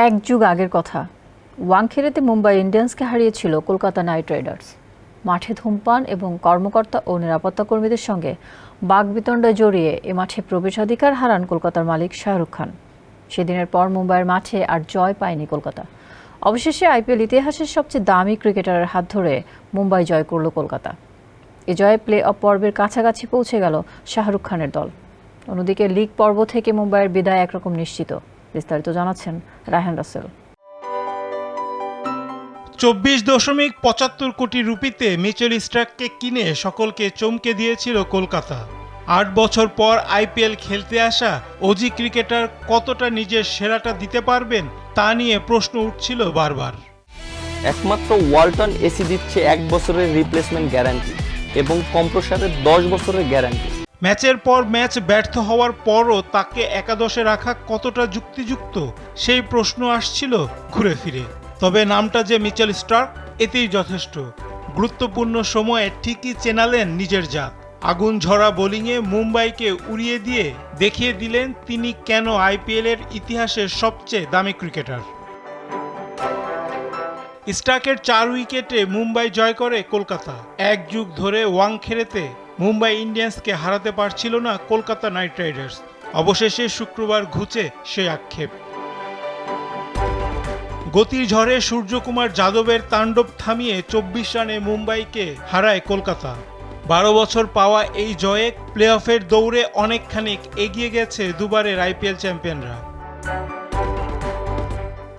এক যুগ আগের কথা। ওয়াংখেড়েতে মুম্বাই ইন্ডিয়ান্সকে হারিয়েছিল কলকাতা নাইট রাইডার্স। মাঠে ধূমপান এবং কর্মকর্তা ও নিরাপত্তা কর্মীদের সঙ্গে বাগবিতণ্ডা জড়িয়ে এ মাঠে প্রবেশাধিকার হারান কলকাতার মালিক শাহরুখ খান। সেদিনের পর মুম্বাইয়ের মাঠে আর জয় পায়নি কলকাতা। অবশেষে আইপিএল ইতিহাসের সবচেয়ে দামি ক্রিকেটারের হাত ধরে মুম্বাই জয় করল কলকাতা। এ জয়ে প্লে অফ পর্বের কাছাকাছি পৌঁছে গেল শাহরুখ খানের দল। অন্যদিকে লিগ পর্ব থেকে মুম্বাইয়ের বিদায় একরকম নিশ্চিত। বিস্তারিত জানাচ্ছেন রায়হান রাসেল। চব্বিশ দশমিক পঁচাত্তর কোটি রুপিতে মিচেল স্ট্রাককে কিনে সকলকে চমকে দিয়েছিল কলকাতা। আট বছর পর আইপিএল খেলতে আসা অজি ক্রিকেটার কতটা নিজের সেরাটা দিতে পারবেন তা নিয়ে প্রশ্ন উঠছিল বারবার। একমাত্র ওয়ালটন এসি দিচ্ছে এক বছরের রিপ্লেসমেন্ট গ্যারান্টি এবং কম্প্রসারের দশ বছরের গ্যারান্টি ম্যাচের পর ম্যাচ ব্যর্থ হওয়ার পরও তাকে একাদশে রাখা কতটা যুক্তিযুক্ত, সেই প্রশ্ন আসছিল ঘুরে ফিরে। তবে নামটা যে মিচেল স্টার্ক, এতেই যথেষ্ট। গুরুত্বপূর্ণ সময়ে ঠিকই চেনালেন নিজের জাত। আগুন ঝরা বোলিংয়ে মুম্বাইকে উড়িয়ে দিয়ে দেখিয়ে দিলেন তিনি কেন আইপিএলের ইতিহাসের সবচেয়ে দামি ক্রিকেটার। স্টাকের চার উইকেটে মুম্বাই জয় করে কলকাতা। এক যুগ ধরে ওয়াংখেড়েতে মুম্বাই ইন্ডিয়ান্সকে হারাতে পারছিল না কলকাতা নাইট রাইডার্স। অবশেষে শুক্রবার ঘুচে সেই আক্ষেপ। গতির ঝড়ে সূর্যকুমার যাদবের তাণ্ডব থামিয়ে চব্বিশ রানে মুম্বাইকে হারায় কলকাতা। বারো বছর পাওয়া এই জয়ে প্লে অফের দৌড়ে অনেকখানি এগিয়ে গেছে দুবারের আইপিএল চ্যাম্পিয়নরা।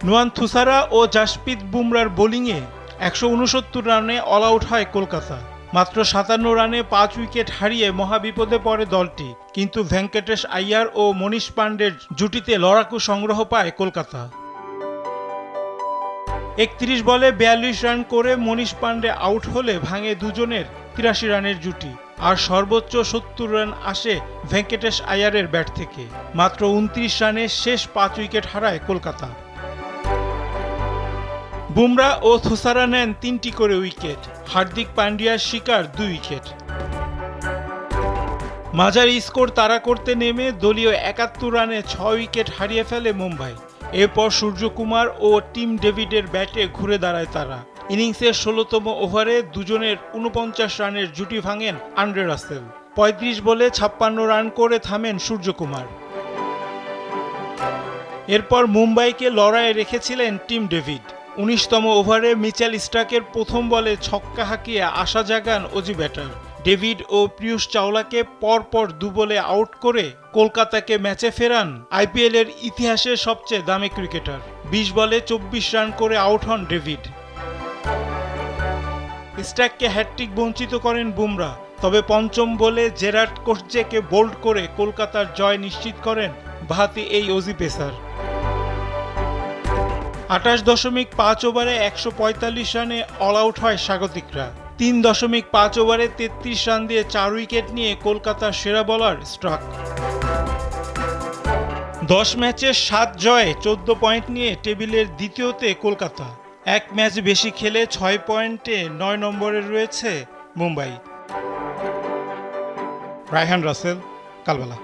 নুয়ান থুসারা ও জাসপ্রীত বুমরার বোলিংয়ে একশো উনসত্তর রানে অল আউট হয় কলকাতা। মাত্র সাতান্ন রানে পাঁচ উইকেট হারিয়ে মহাবিপদে পড়ে দলটি। কিন্তু ভেঙ্কটেশ আইয়ার ও মনীষ পাণ্ডের জুটিতে লড়াকু সংগ্রহ পায় কলকাতা। একত্রিশ বলে বিয়াল্লিশ রান করে মনীষ পাণ্ডে আউট হলে ভাঙে দুজনের তিরাশি রানের জুটি। আর সর্বোচ্চ সত্তর রান আসে ভেঙ্কটেশ আয়ারের ব্যাট থেকে। মাত্র উনত্রিশ রানে শেষ পাঁচ উইকেট হারায় কলকাতা। বুমরা ও থুসারা নেন তিনটি করে উইকেট। হার্দিক পান্ডিয়ার শিকার দুই উইকেট। মাঝারি স্কোর তাড়া করতে নেমে দলীয় একাত্তর রানে ছয় উইকেট হারিয়ে ফেলে মুম্বাই। এরপর সূর্যকুমার ও টিম ডেভিডের ব্যাটে ঘুরে দাঁড়ায় তারা। ইনিংসের ষোলোতম ওভারে দুজনের উনপঞ্চাশ রানের জুটি ভাঙেন আন্ড্রে রাসেল। পঁয়ত্রিশ বলে ছাপ্পান্ন রান করে থামেন সূর্যকুমার। এরপর মুম্বাইকে লড়াইয়ে রেখেছিলেন টিম ডেভিড। উনিশতম ওভারে মিচেল স্টাকের প্রথম বলে ছক্কা হাঁকিয়ে আশা জাগান অজি ব্যাটার ডেভিড ও পিয়ুষ চাওলাকে পরপর দু বলে আউট করে কলকাতাকে ম্যাচে ফেরান আইপিএলের ইতিহাসের সবচেয়ে দামি ক্রিকেটার। বিশ বলে চব্বিশ রান করে আউট হন ডেভিড। স্ট্যাককে হ্যাট্রিক বঞ্চিত করেন বুমরা, তবে পঞ্চম বলে জেরার্ড কোর্জেকে বোল্ড করে কলকাতার জয় নিশ্চিত করেন বাহাতি এই অজি পেসার আঠাশ দশমিক পাঁচ ওভারে একশো পঁয়তাল্লিশ রানে অল আউট হয় স্বাগতিকরা। তিন দশমিক পাঁচ ওভারে তেত্রিশ রান দিয়ে চার উইকেট নিয়ে কলকাতার সেরা বলার স্ট্রাক দশ ম্যাচে সাত জয়ে চোদ্দ পয়েন্ট নিয়ে টেবিলের দ্বিতীয়তে কলকাতা। এক ম্যাচ বেশি খেলে ছয় পয়েন্টে নয় নম্বরে রয়েছে মুম্বাই। রায়হান রাসেল, কালবেলা।